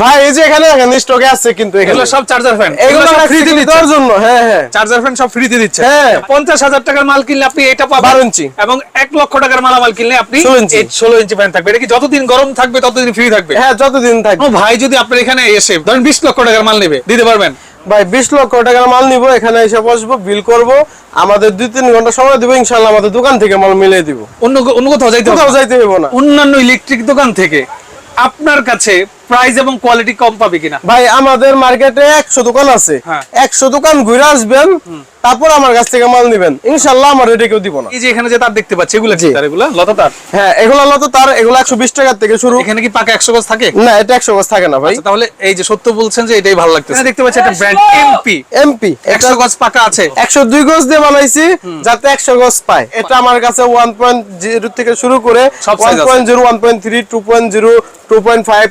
ভাই এই যে এখানে দেখেন স্টকে আছে কিন্তু এগুলো সব চার্জার ফ্যান এগুলো সব ফ্রি দেওয়ার জন্য হ্যাঁ হ্যাঁ। চার্জার ফ্যান সব ফ্রিতে দিচ্ছে। হ্যাঁ। পঞ্চাশ হাজার টাকার মাল কিনলে আপনি এটা পাবেন। 12 ইঞ্চি। এবং এক লক্ষ টাকার মালামাল কিনলে আপনি 16 ইঞ্চি। ফ্যান থাকবে। এটা কি যতদিন গরম থাকবে ততদিন ফ্রি থাকবে? হ্যাঁ যতদিন থাকবে। ও ভাই যদি আপনার এখানে এসে ধরেন বিশ লক্ষ টাকার মাল নেবে দিতে পারবেন? ভাই বিশ লক্ষ টাকার মাল নিব এখানে এসে বসবো বিল করব। আমাদের দুই তিন ঘণ্টা সময় দিব ইনশাল্লাহ আমাদের দোকান থেকে মাল মিলিয়ে দিব। অন্য অন্য কোথাও যাইতে হবে কোথাও যাইতে হইব না। অন্যান্য ইলেকট্রিক দোকান থেকে আপনার কাছে প্রাইস এবং কোয়ালিটি কম পাবে কিনা? ভাই আমাদের মার্কেটে 100 দোকান আছে। হ্যাঁ। 100 দোকান ঘুরে আসবেন তারপর আমার কাছ থেকে মাল নিবেন। ইনশাল্লাহ আমার রেটে কেউ দিব না। এই যে এখানে যে তার দেখতে পাচ্ছি এগুলো কি তার এগুলা? লতা তার? হ্যাঁ এগুলো লতা তার এগুলা 120 টাকা থেকে শুরু। এখানে কি পাকা 100 গজ থাকে? না এটা 100 গজ থাকে না ভাই। আচ্ছা, তাহলে এই যে সত্য বলছেন যে এটাই ভালো লাগতেছে। দেখতে পাচ্ছি একটা ব্র্যান্ড এমপি এমপি 100 গজ পাকা আছে। 102 গজ দিয়ে বানাইছি যাতে 100 গজ পায়। এটা আমার কাছে 1.0 থেকে শুরু করে 1.0 1.3 2.0 2.5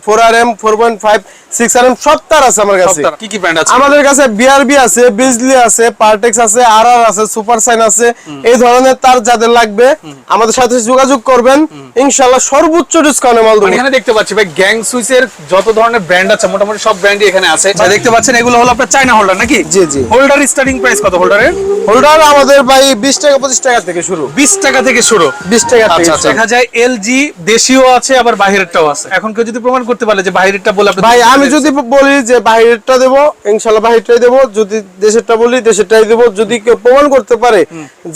four R M four point five six R M সব তার আছে আমার কাছে। কি কি ব্র্যান্ড আছে? আমাদের কাছে বিআরবি আছে বিজলি আছে পার্টেক্স আছে আর আর আছে সুপার সাইন আছে। এই ধরনের তার যাদের লাগবে আমাদের সাথে যোগাযোগ করবেন। সর্বোচ্চ ডিসকাউন্টে মাল দেবো। এখানে দেখতে পাচ্ছি ভাই গ্যাং সুইচের যত ধরনের ব্র্যান্ড আছে মোটামুটি সব ব্র্যান্ডই এখানে আছে। দেখতে পাচ্ছেন এগুলো হলো আপনার চায়না হোল্ডার নাকি? জি, জি। হোল্ডার স্টার্টিং প্রাইস কত হোল্ডারের হোল্ডার আমাদের ভাই বিশ টাকা পঁচিশ টাকা থেকে শুরু। 20 টাকা থেকে শুরু। বিশ টাকা থেকে আচ্ছা আচ্ছা। দেখা যায় এলজি দেশীয় আছে আবার বাহিরেরটাও আছে। এখন কেউ যদি প্রমাণ করতে পারে যে বাহিরেরটা বলে আপনি ভাই আমি যদি বলি যে বাহিরেরটা দেবো ইনশাল্লাহ বাহিরটাই দেবো। যদি দেশেরটা বলি দেশেরটাই দেবো। যদি কেউ প্রমাণ করতে পারে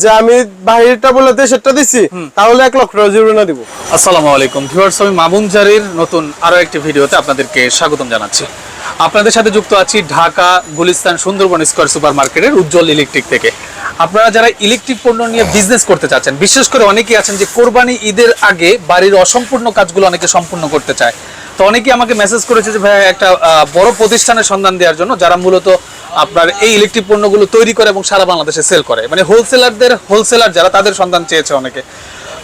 যে আমি বাহিরেরটা বলে দেশেরটা দিছি তাহলে এক লক্ষ টাকা জরিমানা দিব। আসসালামু আলাইকুম। ভিউয়ার্স আমি মামুন জারির নতুন আরও একটি ভিডিওতে আপনাদেরকে স্বাগতম জানাচ্ছি। আপনাদের সাথে যুক্ত আছি ঢাকা গুলিস্তান সুন্দরবন স্কয়ার সুপার মার্কেটের উজ্জ্বল ইলেকট্রিক থেকে। আপনারা যারা ইলেকট্রিক পণ্য নিয়ে বিজনেস করতে চাচ্ছেন, বিশেষ করে অনেকেই আছেন যে কোরবানি ঈদের আগে বাড়ির অসম্পূর্ণ কাজগুলো অনেকে সম্পূর্ণ করতে চায়। তো অনেকেই আমাকে মেসেজ করেছে যে ভাই একটা বড় প্রতিষ্ঠানের সন্ধান দেওয়ার জন্য যারা মূলত আপনার এই ইলেকট্রিক পণ্যগুলো তৈরি করে এবং সারা বাংলাদেশে সেল করে। মানে হোলসেলারদের হোলসেলার যারা, তাদের সন্ধান চেয়েছে অনেকে।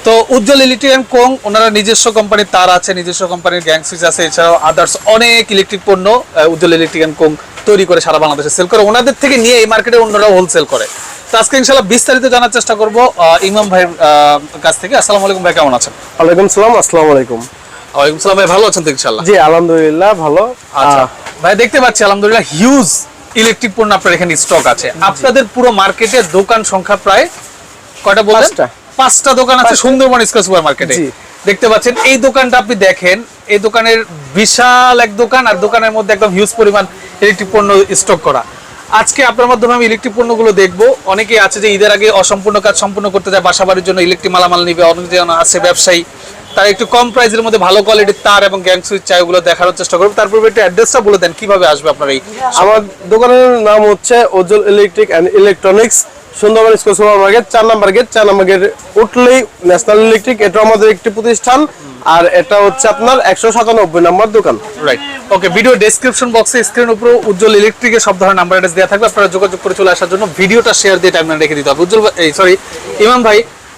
তো উজ্জ্বল ইলেকট্রিক অ্যান্ড কোং ওনারা নিজস্ব কোম্পানির তার আছে, নিজস্ব কোম্পানির গ্যাং সুইচ আছে, এছাড়াও আদার্স অনেক ইলেকট্রিক পণ্য উজ্জ্বল ইলেকট্রিক অ্যান্ড কোং তৈরি করে সারা বাংলাদেশে সেল করে। ওনাদের থেকে নিয়ে এই মার্কেটে অন্যরাও হোলসেল করে। তো আজকে বিস্তারিত জানার চেষ্টা করব ইমাম ভাইয়ের কাছ থেকে। আসসালামু আলাইকুম ভাই কেমন আছেন? ওয়ালাইকুম সালাম আসসালামু আলাইকুম। ওয়ালাইকুম সালাম ভাই ভালো আছেন তো জি আলহামদুলিল্লাহ ভালো। আচ্ছা। ভাই দেখতে পাচ্ছি আলহামদুলিল্লাহ হিউজ ইলেকট্রিক পণ্য আপনার এখানে স্টক আছে। আপনাদের পুরো মার্কেটে দোকান সংখ্যা প্রায় কয়টা পাঁচটা। পাঁচটা দোকান আছে সুন্দরবন স্কয়ার সুপার মার্কেটে দেখতে পাচ্ছেন এই দোকানটা আপনি দেখেন এই দোকানের বিশাল এক দোকান আর দোকানের মধ্যে একদম হিউজ পরিমাণ ইলেকট্রিক পণ্য স্টক করা। আজকে আপনার মাধ্যমে আমি ইলেকট্রিক পণ্যগুলো দেখব। অনেকেই আছে যে ঈদের আগে অসম্পূর্ণ কাজ সম্পূর্ণ করতে যায়, বাসা জন্য ইলেকট্রিক মালামাল নিবে অনেকজন আছে ব্যবসায়ী। তার একটু কম প্রাইসের মধ্যে ভালো কোয়ালিটির তার এবং গ্যাং সুইচ চাই ওগুলো দেখানোর চেষ্টা করব। তারপর একটু অ্যাড্রেসটা বলে দেন, কীভাবে আসবে আপনার এই? আমার দোকানের নাম হচ্ছে Ujjal electric and electronics Sundarban school super market চার নাম্বার গেট চার নাম্বার গেট উঠলেই ন্যাশনাল ইলেকট্রিক এটা আমাদের একটি প্রতিষ্ঠান। আর এটা হচ্ছে আপনার একশো সাতানব্বই নাম্বার দোকান। রাইট ওকে ভিডিও ডেসক্রিপশন বক্সে স্ক্রিন উপরে উজ্জ্বল ইলেকট্রিকের সব ধরনের নাম্বার অ্যাড্রেস দেওয়া থাকবে। আপনারা যোগাযোগ করে চলে আসার জন্য ভিডিওটা শেয়ার দিয়ে টাইমলাইন রেখে দিতে হবে। উজ্জ্বল এই সরি ইমাম ভাই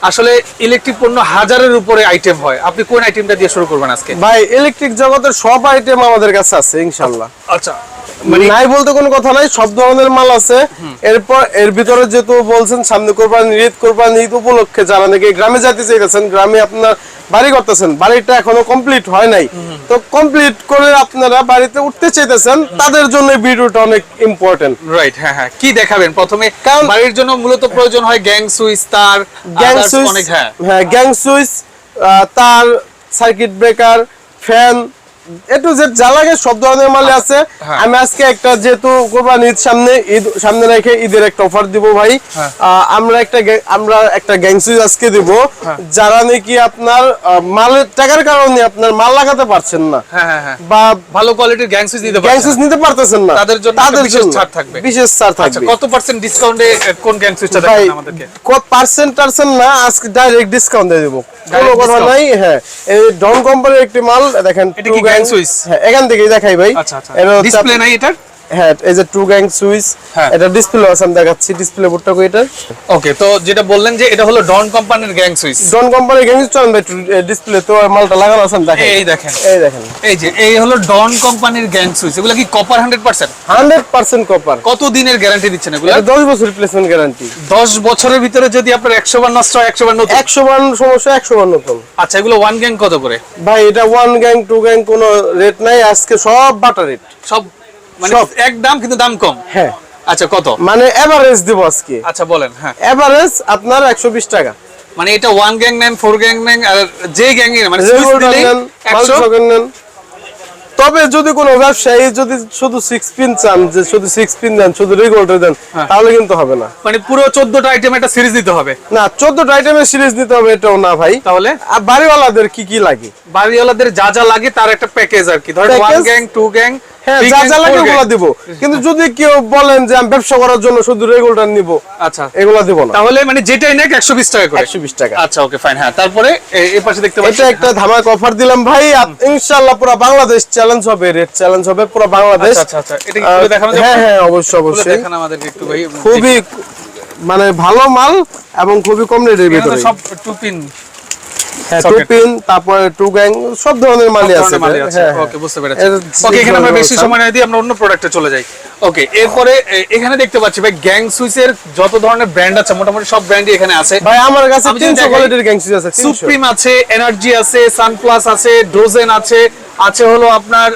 আসলে ইলেকট্রিক পণ্য হাজারের উপরে আইটেম হয়। আপনি কোন আইটেমটা দিয়ে শুরু করবেন আজকে? ভাই ইলেকট্রিক জগতের সব আইটেম আমাদের কাছে আছে ইনশাল্লাহ আচ্ছা মানে নাই বলতে কোনো কথা নাই সব ধরনের মাল আছে। এরপর এর ভিতরে যেহেতু বলছেন সামনে কোরবানি ঈদ কোরবানি ঈদ উপলক্ষে যারা নাকি গ্রামে যেতে চাইতেছেন গ্রামে আপনার বাড়ি করতেছেন বাড়িটা এখনও কমপ্লিট হয় নাই। তো কমপ্লিট করে আপনারা বাড়িতে উঠতে চাইতেছেন তাদের জন্য ভিডিওটা অনেক ইম্পর্টেন্ট রাইট হ্যাঁ হ্যাঁ কি দেখাবেন? প্রথমে কারণ- বাড়ির জন্য মূলত প্রয়োজন হয় গ্যাং সুইচ তার গ্যাং সুইচ অনেক হ্যাঁ। হ্যাঁ গ্যাং সুইচ তার circuit breaker fan A to Z যা লাগে সব ধরনের মাল আছে। হ্যাঁ। আমি আজকে একটা যেহেতু কোরবানি ঈদ সামনে ঈদ সামনে রেখে ঈদের একটা অফার দিব ভাই। হ্যাঁ। আমরা একটা আমরা একটা গ্যাং সুইচ আজকে দিব। হ্যাঁ। যারা নাকি আপনার মালের টাকার কারণে আপনার মাল লাগাতে পারছেন না। হ্যাঁ হ্যাঁ হ্যাঁ। বা ভালো কোয়ালিটির গ্যাং সুইচ দিতে গ্যাং পারছেন নিতে পারতেছেন না। তাদের জন্য তাদের বিশেষ ছাড় থাকবে। বিশেষ ছাড় আচ্ছা থাকবে। কত পার্সেন্ট ডিসকাউন্টে কোন গ্যাং সুইচটা ভাই আমাদেরকে? কত পার্সেন্ট টার্সেন্ট না আজকে ডাইরেক্ট ডিসকাউন্ট দিয়ে দেবো। কোনো কথা নাই হ্যাঁ। এই ডন কোম্পানির একটি মাল দেখেন হ্যাঁ এখান থেকে দেখাই ভাই। আচ্ছা আচ্ছা। ডিসপ্লে নাই এটার? হ্যাঁ এই যে টু গ্যাং সুইচ। এটা ডিসপ্লে আছে আমি দেখাচ্ছি ডিসপ্লে বোর্ডটা কই এটা। ওকে তো যেটা বললেন যে এটা হলো ডন কোম্পানির গ্যাং সুইচ ডন কোম্পানির গ্যাং সুইচ চলেন ডিসপ্লে তো মালটা লাগানো আছে আমি দেখেন এই দেখেন। এই দেখেন। এই যে এই হলো ডন কোম্পানির গ্যাং সুইচ এগুলো কি copper hundred percent hundred percent copper কত দিনের গ্যারান্টি দিচ্ছেন এগুলো? এটা দশ বছর রিপ্লেসমেন্ট গ্যারান্টি দশ বছরের ভিতরে যদি আপনার একশো বার নষ্ট হয় একশো বার নতুন? একশো বার সমস্যা একশো বার নতুন। আচ্ছা এগুলো ওয়ান গ্যাং কত করে? ভাই এটা ওয়ান গ্যাং টু গ্যাং কোনো রেট নাই আজকে সব বাটা রেট সব মানে এক দাম কিন্তু দাম কম। হ্যাঁ। আচ্ছা কত? মানে এভারেজ দিব আজকে। আচ্ছা বলেন হ্যাঁ। এভারেজ আপনার একশো বিশ টাকা। মানে এটা ওয়ান গ্যাং নেন ফোর গ্যাং নেন আর যে গ্যাং এর মানে তবে যদি কোনো ব্যবসায়ী যদি শুধু সিক্স পিন চান যে শুধু সিক্স পিন দেন শুধু রেগুলেটর দেন হ্যাঁ। তাহলে কিন্তু হবে না। মানে পুরো চোদ্দটা আইটেম একটা সিরিজ দিতে হবে। না চোদ্দটা আইটেমের সিরিজ দিতে হবে এটাও না ভাই। তাহলে? আর বাড়িওয়ালাদের কি কি লাগে? বাড়িওয়ালাদের যা যা লাগে তার একটা প্যাকেজ আর কি। ধরেন ওয়ান গ্যাং টু গ্যাং হ্যাঁ যা যা লাগে ওগুলা দিব। কিন্তু যদি কেউ বলেন যে আমি ব্যবসা করার জন্য শুধু নিব আচ্ছা। এগুলা দিব না। তাহলে মানে যেটাই নেক টাকা করে। একশো বিশ টাকা। আচ্ছা ওকে ফাইন হ্যাঁ তারপরে এই পাশে দেখতে পাচ্ছি এটা একটা ধামাক অফার দিলাম ভাই আপ- ইনশাআল্লাহ পুরো বাংলাদেশ চ্যালেঞ্জ হবে রেট চ্যালেঞ্জ হবে পুরো বাংলাদেশ। আচ্ছা আচ্ছা এটা কি খুলে দেখানো যাবে? হ্যাঁ হ্যাঁ অবশ্যই অবশ্যই। দেখান আমাদেরকে একটু ভাই খুবই মানে ভালো মাল এবং খুবই কম রেটের ভিতরে সব টু পিন। হ্যাঁ টু socket। পিন তারপরে টু গ্যাং সব ধরনের মালই আছে। আছে। হ্যাঁ, হ্যাঁ। ওকে বুঝতে পেরেছি। ওকে এখানে আমরা বেশি সময় না দিয়ে আমরা অন্য প্রোডাক্টে চলে যাই। ওকে এরপরে এখানে দেখতে পাচ্ছি ভাই গ্যাং সুইচের যত ধরনের ব্র্যান্ড আছে মোটামুটি সব ব্র্যান্ডই এখানে আছে। ভাই আমার কাছে আমি যদি তিনশো দেখাই- কোয়ালিটির গ্যাং সুইচ আছে সুপ্রিম আছে এনার্জি আছে সানপ্লাস আছে ডোজেন আছে আছে হলো আপনার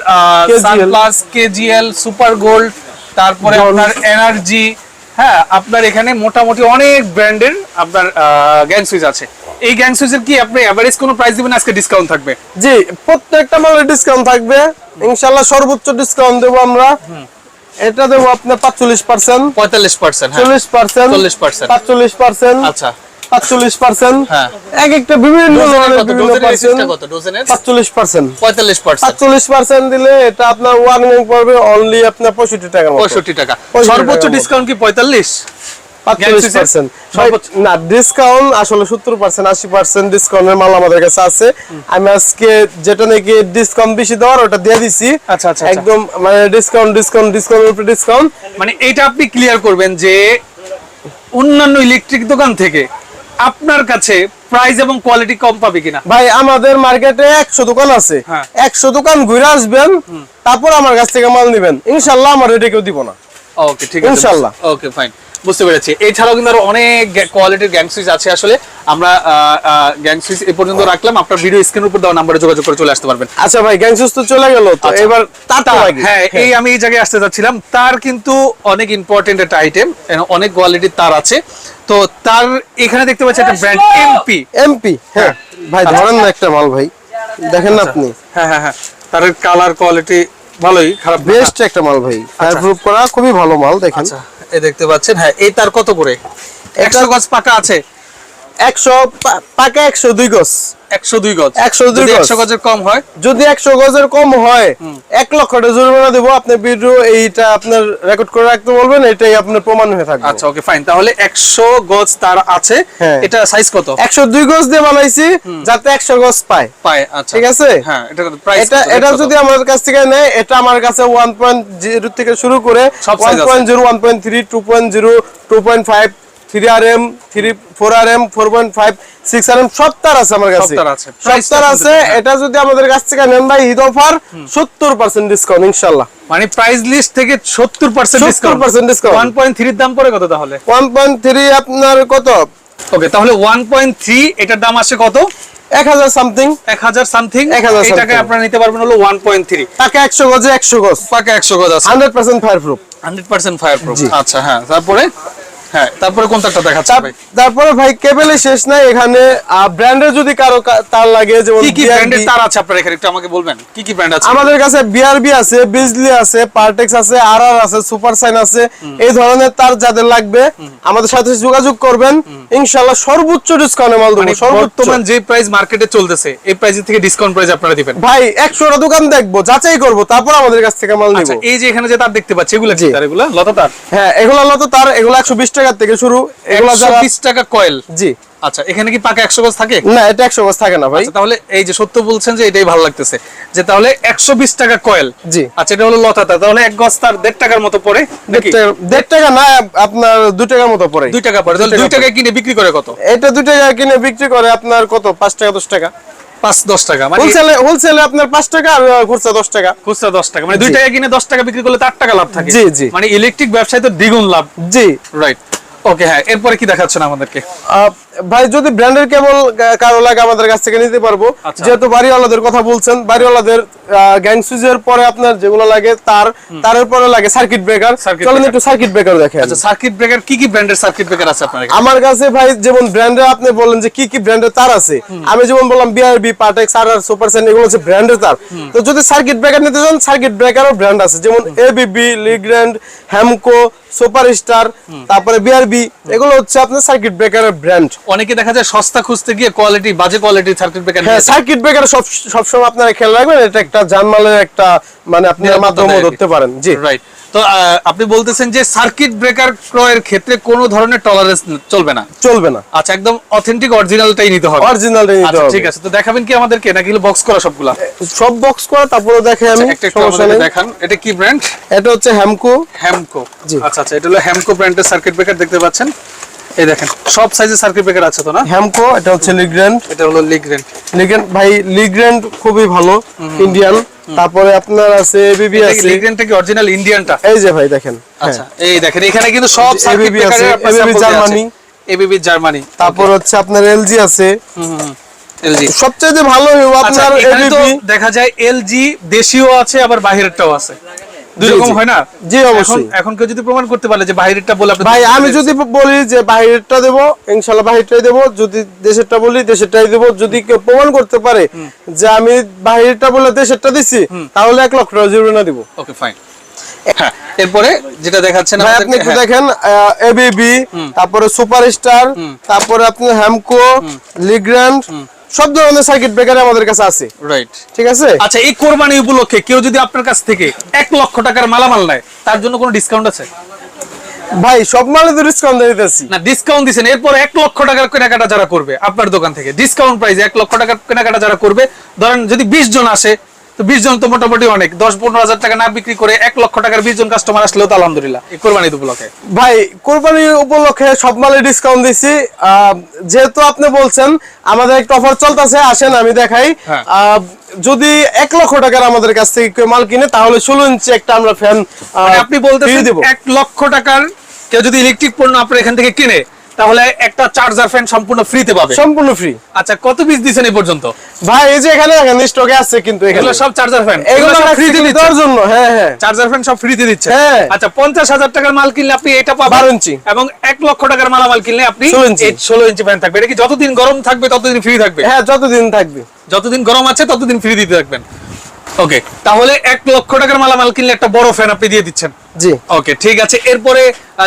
সানপ্লাস কেজিএল সুপার গোল্ড তারপরে আপনার এনার্জি হ্যাঁ আপনার এখানে মোটামুটি অনেক ব্র্যান্ডের আপনার গ্যাং সুইচ আছে। এই গ্যাং সুইচের কি আপনি এভারেজ কোনো প্রাইস দিবেন? আজকে ডিসকাউন্ট থাকবে। জি প্রত্যেকটা মালে ডিসকাউন্ট থাকবে। ইনশাআল্লাহ সর্বোচ্চ ডিসকাউন্ট দেব আমরা। এটা দেব আপনি 45% 45% হ্যাঁ। 40% 40% 45% আচ্ছা। 45% হ্যাঁ। এক একটা বিভিন্ন ধরনের বিভিন্ন পার্সেন্ট কত? ডজনের 45% 45% 45% দিলে এটা আপনার ওয়ান গ্যাং পড়বে অনলি আপনার 65 টাকা 65 টাকা। সর্বোচ্চ ডিসকাউন্ট কি 45 না ডিসকাউন্ট আসলে সত্তর পার্সেন্ট আশি পার্সেন্ট ডিসকাউন্টের মাল আমাদের কাছে আছে। আমি আজকে যেটা নাকি ডিসকাউন্ট বেশি দেওয়ার ওটা দিয়ে দিছি। আচ্ছা, আচ্ছা, আচ্ছা। একদম মানে ডিসকাউন্ট ডিসকাউন্ট ডিসকাউন্টের উপরে ডিসকাউন্ট মানে এটা আপনি ক্লিয়ার করবেন যে অন্যান্য ইলেকট্রিক দোকান থেকে আপনার কাছে প্রাইস এবং কোয়ালিটি কম পাবে কিনা। ভাই আমাদের মার্কেটে একশো দোকান আছে। হ্যাঁ। একশো দোকান ঘুরে আসবেন তারপর আমার কাছ থেকে মাল নিবেন। ইনশাল্লাহ আমার রেটে কেউ দিব না। ওকে ঠিক আছে। ইনশাল্লাহ। ওকে ফাইন বুঝতে পেরেছি। এছাড়াও কিন্তু আরও অনেক কোয়ালিটির গ্যাং সুইচ আছে আসলে। আমরা গ্যাং সুইচ এ পর্যন্ত রাখলাম। আপনার ভিডিও স্ক্রিনের উপর দেওয়া নাম্বারে যোগাযোগ করে চলে আসতে পারবেন। আচ্ছা ভাই গ্যাংসুস তো চলে গেল তো আচ্ছা। এবার তার, হ্যাঁ এই আমি এই জায়গায় আসতে যাচ্ছিলাম। তার কিন্তু অনেক ইম্পর্টেন্ট একটা আইটেম অনেক কোয়ালিটির তার আছে। তো তার এখানে দেখতে পাচ্ছি একটা ব্র্যান্ড এমপি এমপি হ্যাঁ। ভাই ধরেন না একটা মাল ভাই। দেখেন না আপনি। হ্যাঁ হ্যাঁ হ্যাঁ। তার কালার কোয়ালিটি ভালোই খারাপ বেস্ট একটা মাল ভাই। ফায়ার প্রুফ করা খুবই ভালো মাল দেখেন। আচ্ছা। দেখতে পাচ্ছেন। হ্যাঁ এই তার কত করে? একশো গাছ পাকা আছে। একশো পাকা একশো দুই গজ। একশো দুই গজ। 102 যদি একশো গজের কম হয়? যদি একশো গজের কম হয় এক লক্ষ টাকা জরিমানা দেবো। আপনার ভিডিও এইটা আপনার রেকর্ড করে রাখতে বলবেন এটাই আপনার প্রমাণ হয়ে থাকবে। আচ্ছা ওকে ফাইন তাহলে একশো গজ তার আছে। হ্যাঁ। এটা সাইজ কত? একশো দুই গজ দিয়ে বানাইছি যাতে একশো গজ পায়। পায় আচ্ছা। ঠিক আছে? হ্যাঁ এটা এটা যদি আমার কাছ থেকে নেয় এটা আমার কাছে ওয়ান পয়েন্ট জিরো থেকে শুরু করে one point zero one point three two point zero two point five three R M three four R M four point five six R M সব তার আছে আমার কাছে। সব তার আছে। এটা যদি আমাদের কাছ থেকে নেন ভাই ঈদ অফার সত্তর পার্সেন্ট ডিসকাউন্ট ইনশাল্লাহ মানে প্রাইস লিস্ট থেকে সত্তর পার্সেন্ট 70% discount। ওয়ান পয়েন্ট থ্রির দাম পড়ে কত তাহলে? ওয়ান পয়েন্ট থ্রি আপনার কত? ওকে তাহলে ওয়ান পয়েন্ট থ্রি এটার দাম আসে কত? এক হাজার সামথিং এক হাজার সামথিং 1000 এই টাকায়। আপনারা নিতে পারবেন হলো ওয়ান পয়েন্ট থ্রি টাকা একশো গজে একশো গজ। পাকা একশো গজ আছে। Hundred percent fireproof hundred percent fireproof আচ্ছা হ্যাঁ তারপরে? ইনশাল্লাহ সর্বোচ্চ মানে যে প্রাইস মার্কেটে চলতেছে এই প্রাইস থেকে ডিসকাউন্ট প্রাইস আপনারা দিবেন। ভাই 100 দোকান দেখব যাচাই করব তারপর আমাদের কাছ থেকে মাল আচ্ছা, এই যে এখানে যে তার দেখতে পাচ্ছি লতা তার? হ্যাঁ এগুলা লতা তার এগুলা 120 টাকা থেকে শুরু টাকা কয়েল। জি। আচ্ছা এখানে কি পাকা 100 গজ থাকে? না এটা 100 গজ থাকে না ভাই। আচ্ছা, তাহলে এই যে সত্য বলছেন যে এটাই ভালো লাগতেছে। যে তাহলে 120 টাকা কয়েল। জি। আচ্ছা এটা হলো লতাটা। তাহলে এক গজ তার দেড় টাকার মতো পরে দেড় টাকা না আপনার 2 টাকার মতো পরে দুই টাকা পরে দুই টাকা কিনে বিক্রি করে কত? এটা 2 টাকা কিনে বিক্রি করে আপনার কত? পাঁচ টাকা 10 টাকা। পাঁচ দশ টাকা। মানে হোলসেলে হোলসেলে আপনার পাঁচ টাকা আর খুচরা দশ টাকা। খুচরা দশ টাকা। মানে দুই টাকা কিনে দশ টাকা বিক্রি করলে তার টাকা লাভ থাকে। জি, জি। মানে ইলেকট্রিক ব্যবসায় তো দ্বিগুণ লাভ। জি। রাইট ওকে হ্যাঁ এরপরে কি দেখাচ্ছেন আমাদেরকে? ভাই যদি ব্র্যান্ডের কেবল কারও লাগে আমাদের কাছ থেকে নিতে পারব। আচ্ছা। যেহেতু বাড়িওয়ালাদের কথা বলছেন বাড়িওয়ালাদের গ্যাং সুইচের পরে আপনার যেগুলো লাগে তার তারের পরে লাগে সার্কিট ব্রেকার চলেন একটু সার্কিট ব্রেকার দেখেন আচ্ছা সার্কিট ব্রেকার কি কি ব্র্যান্ডের সার্কিট ব্রেকার আছে আপনার? আমার কাছে ভাই যেমন ব্র্যান্ডের আপনি বললেন যে কি কি ব্র্যান্ডের তার আছে। আমি যেমন বললাম বিআরবি পাটেক্স আর আর সুপার সেন এগুলো হচ্ছে ব্র্যান্ডের তার। তো যদি সার্কিট ব্রেকার নিতে চান সার্কিট ব্রেকারও ব্র্যান্ড আছে। যেমন ABB Legrand Hamko super star তারপরে বিআরবি এগুলো হচ্ছে আপনার সার্কিট ব্রেকারের ব্র্যান্ড অনেকে দেখা যায় সস্তা খুঁজতে গিয়ে কোয়ালিটি বাজে কোয়ালিটির সার্কিট ব্রেকার হ্যাঁ সার্কিট ব্রেকার সব সবসময় আপনারা খেয়াল রাখবেন এটা একটা জানমালের একটা মানে নিরাপত্তা মাধ্যমে ধরতে পারেন জি। রাইট তো আপনি বলতেছেন যে সার্কিট ব্রেকার ক্রয়ের ক্ষেত্রে কোনো ধরনের টলারেন্স চলবে না। চলবে না। আচ্ছা একদম অথেন্টিক অরিজিনালটাই নিতে হবে। অরিজিনালটা নিতে আচ্ছা হবে। ঠিক আছে তো দেখাবেন কি আমাদেরকে? নাকি বক্স করা সবগুলা? সব বক্স করা তারপরে দেখে আমি আচ্ছা, একটা একটু নেই। দেখান। এটা কি ব্র্যান্ড এটা হচ্ছে হ্যামকো হ্যামকো জি। আচ্ছা আচ্ছা এটা হলো হ্যামকো ব্র্যান্ডের সার্কিট ব্রেকার দেখতে পাচ্ছেন। এই দেখেন সব সাইজের সার্কিট ব্রেকার আছে তো না? হ্যামকো এটা হচ্ছে লিগ্র্যান্ড এটা হলো লিগ্রেন্ট লিগ্র্যান্ড ভাই লিগ্র্যান্ড খুবই ভালো ইন্ডিয়ান তারপরে আপনার আছে এবিবি আছে। লিগ্রেন্টটা কি অরিজিনাল ইন্ডিয়ানটা এই যে ভাই দেখেন হ্যাঁ। আচ্ছা এই দেখেন এখানে কিন্তু সব সার্কিট আছে, ব্রেকারের ABB জার্মানি। এবিবি জার্মানি তারপর হচ্ছে আপনার এলজি আছে। এলজি সবচেয়ে ভালো আচ্ছা আপনার এবিবি দেখা যায় এলজি দেশীয় আছে আবার বাহিরেরটাও আছে। দুই রকম হয় না? জি, অবশ্যই। এখন- কেউ যদি প্রমাণ করতে পারে যে বাহিরেরটা বলে আপনি ভাই আমি। যদি বলি যে বাহিরেরটা দেবো ইনশাল্লাহ বাহিরটাই দেবো যদি দেশেরটা বলি দেশেরটাই দেবো। যদি কেউ প্রমাণ করতে পারে যে আমি বাহিরেরটা বলে দেশেরটা দিছি তাহলে এক লক্ষ টাকা জরিমানা দিব। ওকে ফাইন হ্যাঁ এরপরে যেটা দেখাচ্ছেন ভাই আপনি একটু হ্যাঁ। দেখেন এবিবি তারপরে সুপার স্টার তারপরে আপনি হ্যামকো লিগ্র্যান্ড সব ধরনের সার্কিট ব্রেকার আমাদের কাছে আছে। রাইট ঠিক আছে? আচ্ছা এই কোরবানি উপলক্ষে কেউ যদি আপনার কাছ থেকে এক লক্ষ টাকার মালামাল নেয় তার জন্য কোনো ডিসকাউন্ট আছে? ভাই সব মালে তো ডিসকাউন্ট দিতেছি। না ডিসকাউন্ট দিচ্ছেন এরপর এক লক্ষ টাকার কেনাকাটা যারা করবে আপনার দোকান থেকে ডিসকাউন্ট প্রাইস এক লক্ষ টাকার কেনাকাটা যারা করবে ধরেন যদি বিশ জন আসে তো বিশ জন তো মোটামুটি অনেক। দশ পনেরো হাজার টাকা না বিক্রি করে এক লক্ষ টাকার বিশ জন কাস্টমার আসলেও তো আলহামদুলিল্লাহ। এই কোরবানি উপলক্ষে। ভাই কোরবানি উপলক্ষে সব মালে ডিসকাউন্ট দিছি। যেহেতু আপনি বলছেন আমাদের একটা অফার চলতেছে আসেন আমি দেখাই। হ্যাঁ। যদি এক লক্ষ টাকার আমাদের কাছ থেকে কেউ মাল কিনে তাহলে ষোলো ইঞ্চি একটা আমরা ফ্যান মানে আপনি বলতে দেবো। এক লক্ষ টাকার কেউ যদি ইলেকট্রিক পণ্য আপনার এখান থেকে কিনে তাহলে একটা চার্জার ফ্যান সম্পূর্ণ ফ্রিতে পাবে। সম্পূর্ণ ফ্রি আচ্ছা কত পিস দিচ্ছেন এই পর্যন্ত? ভাই এই যে এখানে এখানে স্টকে আছে কিন্তু এগুলো সব চার্জার ফ্যান এগুলো সব ফ্রিতে দিচ্ছেন দেওয়ার জন্য হ্যাঁ হ্যাঁ। চার্জার ফ্যান সব ফ্রিতে দিচ্ছে। হ্যাঁ। আচ্ছা পঞ্চাশ হাজার টাকার মাল কিনলে আপনি এটা পাবেন। 12 ইঞ্চি। এবং এক লক্ষ টাকার মালামাল কিনলে আপনি 16 ইঞ্চি। ষোলো ইঞ্চি ফ্যান থাকবে। এটা কি যতদিন গরম থাকবে ততদিন ফ্রি থাকবে? হ্যাঁ যতদিন থাকবে। যতদিন গরম আছে ততদিন ফ্রি দিতে থাকবেন। ওকে তাহলে এক লক্ষ টাকার মালামাল কিনলে একটা বড় ফ্যান আপনি দিয়ে দিচ্ছেন। জি। ওকে ঠিক আছে। এরপরে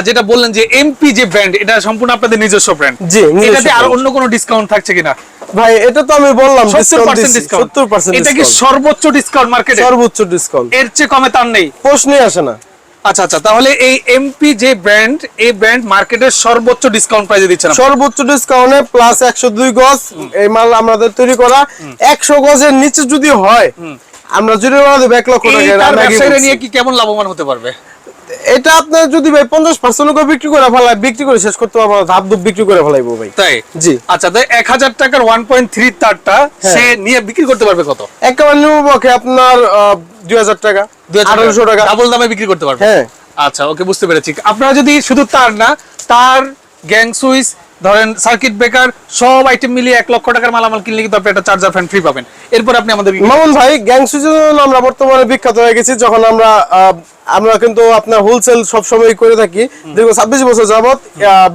যেটা বললেন যে এমপি যে ব্র্যান্ড এটা সম্পূর্ণ আপনাদের নিজস্ব ব্র্যান্ড জি, এটাতে আর অন্য কোনো ডিসকাউন্ট থাকছে কিনা? ভাই এটা তো আমি বললাম সত্তর ডিসকাউন্ট পার্সেন্ট দিচ্ছি ডিসকাউন্ট সত্তর পার্সেন্ট এটা কি সর্বোচ্চ ডিসকাউন্ট মার্কেটে সর্বোচ্চ ডিসকাউন্ট এর চেয়ে কমে তার নেই। প্রশ্নই আসে না। আচ্ছা আচ্ছা তাহলে এই এমপি যে ব্র্যান্ড এই ব্র্যান্ড মার্কেটের সর্বোচ্চ ডিসকাউন্ট প্রাইসে দিচ্ছেন আপনি। সর্বোচ্চ ডিসকাউন্টে প্লাস একশো দুই গজ এই মাল আমাদের তৈরি করা। একশো গজের নিচে যদি হয় আমরা জরিমানা দেবো এক লক্ষ এই টাকা তার আমি আগেই ব্যবসায়ীরা বলছি। নিয়ে কি কেমন লাভবান হতে পারবে? এটা আপনার যদি ভাই পঞ্চাশ পার্সেন্ট করে বিক্রি করে ফেলায় বিক্রি করে শেষ করতে পারব ধাপ ধুপ বিক্রি করে ফেলাইবো ভাই। তাই? জি। আচ্ছা তাই এক হাজার টাকার ওয়ান পয়েন্ট থ্রি তারটা সে নিয়ে বিক্রি করতে পারবে কত? একেবারে নিম্ন পক্ষে আপনার দুই হাজার টাকা আঠারোশো টাকা। ডাবল দামে বিক্রি করতে পারবে? হ্যাঁ। আচ্ছা ওকে বুঝতে পেরেছি। আপনারা যদি শুধু তার না তার গ্যাং সুইচ ধরেন সার্কিট ব্রেকার সব আইটেম মিলিয়ে এক লক্ষ টাকার মালামাল কিনলে কিন্তু আপনি একটা চার্জার ফ্যান ফ্রি পাবেন। এরপর আপনি আমাদের মামুন ভাই গ্যাং সুইচের জন্য আমরা বর্তমানে বিখ্যাত হয়ে গেছি যখন আমরা আমরা কিন্তু আপনার হোলসেল সবসময় করে থাকি। দীর্ঘ ছাব্বিশ বছর যাবত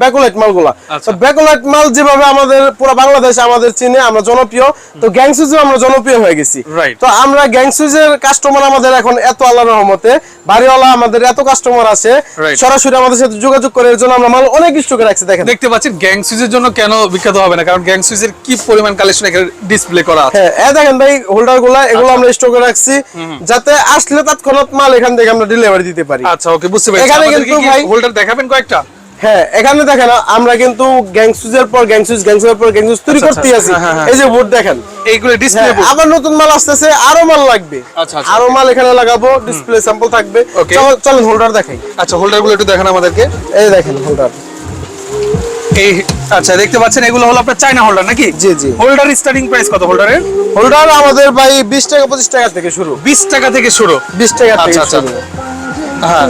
ব্যাকোলাইট মালগুলা। আচ্ছা। ব্যাকোলাইট মাল যেভাবে আমাদের পুরো বাংলাদেশ আমাদের চিনে আমরা জনপ্রিয় তো গ্যাং সুইচেও আমরা জনপ্রিয় হয়ে গেছি। তো আমরা গ্যাং সুইচের কাস্টমার আমাদের এখন এত আল্লাহর রহমতে বাড়িওয়ালা আমাদের এত কাস্টমার আছে সরাসরি আমাদের সাথে যোগাযোগ করে এর জন্য আমরা মাল অনেক স্টকে রাখছি দেখেন। দেখতে পাচ্ছেন গ্যাং সুইচের জন্য কেন বিখ্যাত হবে না? কারণ গ্যাং সুইচের কি পরিমাণ কালেকশন এখানে ডিসপ্লে করা আছে? হ্যাঁ দেখেন ভাই হোল্ডারগুলা এগুলো আচ্ছা। আমরা স্টকে রাখছি যাতে আসলে তৎক্ষণাৎ মাল এখান থেকে আমরা ডেলিভারি দিতে পারি। আচ্ছা ওকে বুঝতে পেরেছি। এখানে কিন্তু ভাই- হোল্ডার দেখাবেন কয়েকটা? হ্যাঁ এখানে দেখেন আমরা কিন্তু গ্যাংসুজের পর গ্যাংসুজ গ্যাংসুজের পর গ্যাংসুজ তৈরি আচ্ছা, করতে আছি। হ্যাঁ, হ্যাঁ, হ্যাঁ। এই যে বোর্ড দেখেন। এইগুলো ডিসপ্লে হ্যাঁ, আবার নতুন মাল আসতেছে আরও মাল লাগবে। আচ্ছা, আচ্ছা, আরও মাল এখানে লাগাবো ডিসপ্লে স্যাম্পল থাকবে. চলেন হোল্ডার দেখাই। আচ্ছা হোল্ডারগুলো একটু দেখান আমাদেরকে। এই দেখেন হোল্ডার এই আচ্ছা দেখতে পাচ্ছেন এগুলো হলো আপনার চায়না হোল্ডার নাকি? জি, জি। হোল্ডার স্টার্টিং প্রাইস কত হোল্ডারের হোল্ডার আমাদের ভাই বিশ টাকা পঁচিশ টাকা থেকে শুরু। বিশ টাকা থেকে শুরু। বিশ টাকা থেকে আচ্ছা, আচ্ছা। শুরু। হ্যাঁ।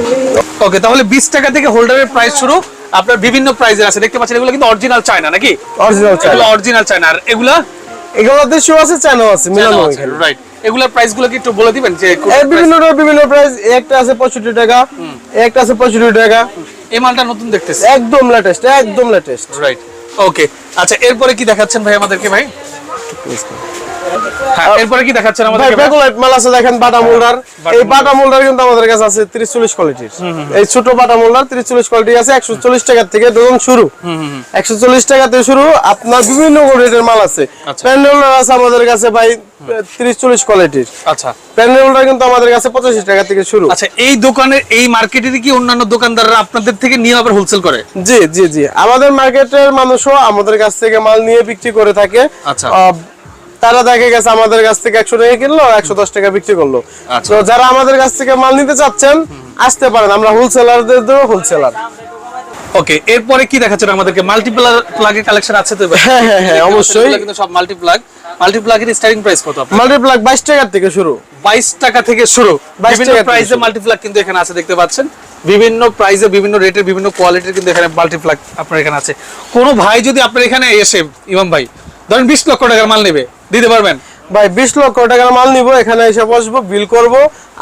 ওকে তাহলে বিশ টাকা থেকে হোল্ডারের প্রাইস শুরু। আপনার বিভিন্ন প্রাইজের আছে। দেখতে পাচ্ছেন এগুলো কিন্তু অরিজিনাল চায়না নাকি? অরিজিনাল এগুলো অরিজিনাল চায়না আর এগুলা? এগুলো দেশীয় আছে চায়নাও আছে মিলানো এখানে। রাইট এগুলোর প্রাইসগুলো কি একটু বলে দিবেন যে বিভিন্ন বিভিন্ন প্রাইস একটা আছে পঁয়ষট্টি টাকা একটা আছে পঁয়ষট্টি টাকা। এই মালটা নতুন দেখতেছি। একদম লেটেস্ট একদম লেটেস্ট রাইট ওকে আচ্ছা এরপরে কি দেখাচ্ছেন ভাই আমাদেরকে ভাই? হ্যাঁ এরপরে কি দেখাচ্ছেন ভাই? বেগুলাইট মাল আছে দেখেন বাটা মোল্ডার এই বাটা মোল্ডার কিন্তু আমাদের কাছে আছে 30 40 কোয়ালিটির এই ছোট বাটা মোল্ডার 30 40 কোয়ালিটি আছে 140 টাকা থেকে ডজন শুরু। 140 টাকা থেকে শুরু আপনার বিভিন্ন রেটের মাল আছে। আচ্ছা। প্যান্ডেল আছে আমাদের কাছে ভাই 30 40 কোয়ালিটির আচ্ছা প্যান্ডেলটা কিন্তু আমাদের কাছে 85 টাকা থেকে শুরু। আচ্ছা এই দোকানের এই মার্কেটের কি অন্যান্য দোকানদাররা আপনাদের থেকে নিয়ে আবার হোলসেল করে? জি জি জি। আমাদের মার্কেটের মানুষও আমাদের কাছ থেকে মাল নিয়ে বিক্রি করে থাকে। আচ্ছা। তারা দেখে গেছে আমাদের কাছ থেকে একশো টাকা কিনলো একশো দশ টাকা বিক্রি করল। আচ্ছা। তো যারা আমাদের কাছ থেকে মাল নিতে চাচ্ছেন আসতে পারেন। আমরা হোলসেলারদের হোলসেলার ওকে এরপরে কি দেখাচ্ছেন আমাদেরকে? প্লাগের কালেকশন আছে তো হ্যাঁ, হ্যাঁ, হ্যাঁ, অবশ্যই। কিন্তু সব মাল্টিপ্লাগ মাল্টিপ্লাগের স্টার্টিং প্রাইস কত আপনার? মাল্টিপ্লাক বাইশ টাকার থেকে শুরু। 22 টাকা থেকে শুরু। 22 বিভিন্ন টাকা প্রাইসে। মাল্টিপ্লাগ কিন্তু এখানে আছে দেখতে পাচ্ছেন। বিভিন্ন প্রাইসে বিভিন্ন রেটের বিভিন্ন কোয়ালিটির কিন্তু এখানে মাল্টিপ্লাগ আপনার এখানে আছে। কোনো ভাই যদি আপনার এখানে এসে ইমাম ভাই ধরেন 20 লক্ষ টাকার মাল নেবে দিতে পারবেন। ভাই বিশ লক্ষ টাকার মাল নিব এখানে এসে বসবো বিল করব।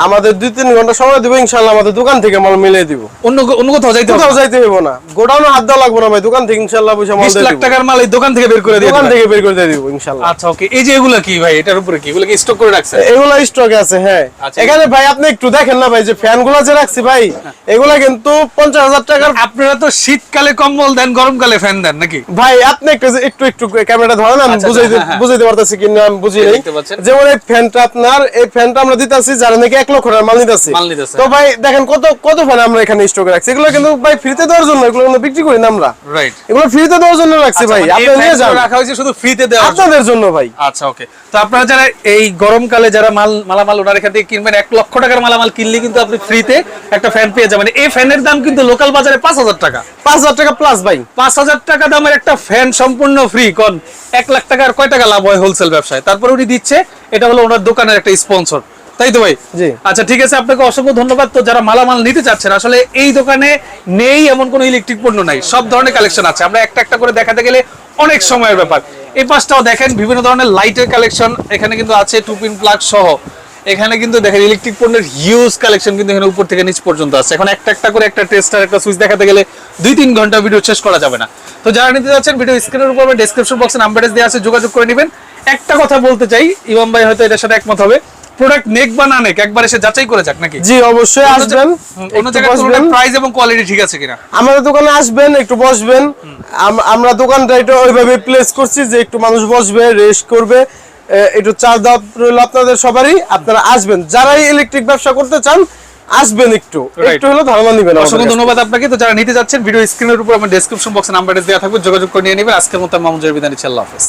আমাদের দুই তিন ঘণ্টা সময় দিব ইনশাল্লাহ আমাদের দোকান থেকে মাল মিলিয়ে দিব। অন্য অন্য কোথাও যাইতে কোথাও না। যাইতে হইব না। গোডাউনে হাত দেওয়া লাগবে না ভাই দোকান থেকে ইনশাল্লাহ পয়সা মাল লাখ টাকার মাল এই দোকান থেকে বের করে দিয়ে দোকান থেকে বের করে দিয়ে দিব ইনশাল্লাহ। আচ্ছা ওকে। এই যে এগুলা কি ভাই? এটার উপরে কি? এগুলো কি স্টক করে রাখছে এগুলো স্টকে আছে হ্যাঁ। আচ্ছা। এখানে ভাই আপনি একটু দেখেন না ভাই যে ফ্যানগুলো যে রাখছি ভাই এগুলা কিন্তু পঞ্চাশ হাজার টাকার আপনারা তো শীতকালে কম্বল দেন গরমকালে ফ্যান দেন নাকি? ভাই আপনি একটু একটু একটু ক্যামেরাটা ধরেন আমি আচ্ছা, বুঝাইতে হ্যাঁ, হ্যাঁ। বুঝাইতে পারতেছি কিনা আমি বুঝি এই নাই যেমন এই ফ্যানটা আপনার এই ফ্যানটা আমরা দিতেছি যারা নাকি এক লক্ষ টাকার মাল নিতেছি। তো ভাই দেখেন কত কত ফ্যান আমরা এখানে স্টকে রাখছি। এগুলো কিন্তু ভাই ফ্রিতে দেওয়ার জন্য এগুলো কিন্তু বিক্রি করি না আমরা। রাইট এগুলো ফ্রিতে দেওয়ার জন্য রাখছি ভাই। আপনি নিয়ে যান। রাখা হয়েছে শুধু ফ্রিতে দেওয়া আপনাদের জন্য ভাই। আচ্ছা ওকে তো আপনারা যারা এই গরমকালে যারা মাল মালামাল ওনার এখান থেকে কিনবেন এক লক্ষ টাকার মালামাল কিনলে কিন্তু আপনি ফ্রিতে একটা ফ্যান পেয়ে যাবেন। এই ফ্যানের দাম কিন্তু লোকাল বাজারে পাঁচ হাজার টাকা। পাঁচ হাজার টাকা প্লাস ভাই। পাঁচ হাজার টাকা দামের একটা ফ্যান সম্পূর্ণ ফ্রি কোন এক লাখ টাকার কয় টাকা লাভ হয় হোলসেল ব্যবসায়? তারপরে উনি দিচ্ছে এটা হলো ওনার দোকানের একটা স্পন্সর তাই তো ভাই? জি। আচ্ছা ঠিক আছে আপনাকে অসংখ্য ধন্যবাদ। তো যারা মালামাল নিতে চাচ্ছেন আসলে এই দোকানে নেই এমন কোনো ইলেকট্রিক পণ্য নাই। সব ধরনের কালেকশন আছে। আমরা একটা একটা করে দেখাতে গেলে অনেক সময়ের ব্যাপার। এই পাশটাও দেখেন বিভিন্ন ধরনের লাইটের কালেকশন এখানে কিন্তু আছে টু পিন প্লাগ সহ। এখানে কিন্তু দেখেন ইলেকট্রিক পণ্যের হিউজ কালেকশন কিন্তু এখানে উপর থেকে নিচ পর্যন্ত আছে। এখন একটা একটা করে একটা টেস্টার একটা সুইচ দেখাতে গেলে দুই তিন ঘণ্টা ভিডিও শেষ করা যাবে না। তো যারা নিতে যাচ্ছেন ভিডিও স্ক্রিনের উপর ডেসক্রিপশন বক্সে নাম্বার দেওয়া আছে যোগাযোগ করে নেবেন। একটা কথা বলতে চাই ইমাম ভাই হয়তো এটার সাথে একমত হবে। প্রোডাক্ট নেক বা না নেক একবার এসে যাচাই করে যাক নাকি? জি অবশ্যই আসবেন অন্য জায়গায় প্রাইস এবং কোয়ালিটি ঠিক আছে কিনা? আমাদের দোকানে আসবেন একটু বসবেন। আম- আমরা দোকানটা ওইভাবে প্লেস করছি যে একটু মানুষ বসবে রেস্ট করবে। একটু দাওয়াত রইল আপনাদের সবারই আপনারা আসবেন। যারাই ইলেকট্রিক ব্যবসা করতে চান আসবেন একটু. একটু হলো ধারণা নিবেন অসংখ্য ধন্যবাদ আপনাকে। তো যারা নিতে যাচ্ছেন ভিডিও স্ক্রিনের উপর আমার ডেসক্রিপশন বক্সে নাম্বার দেওয়া থাকবে যোগাযোগ করে নিয়ে নেবেন। আজকের মতো নিচ্ছি। আল্লাহ হাফেজ।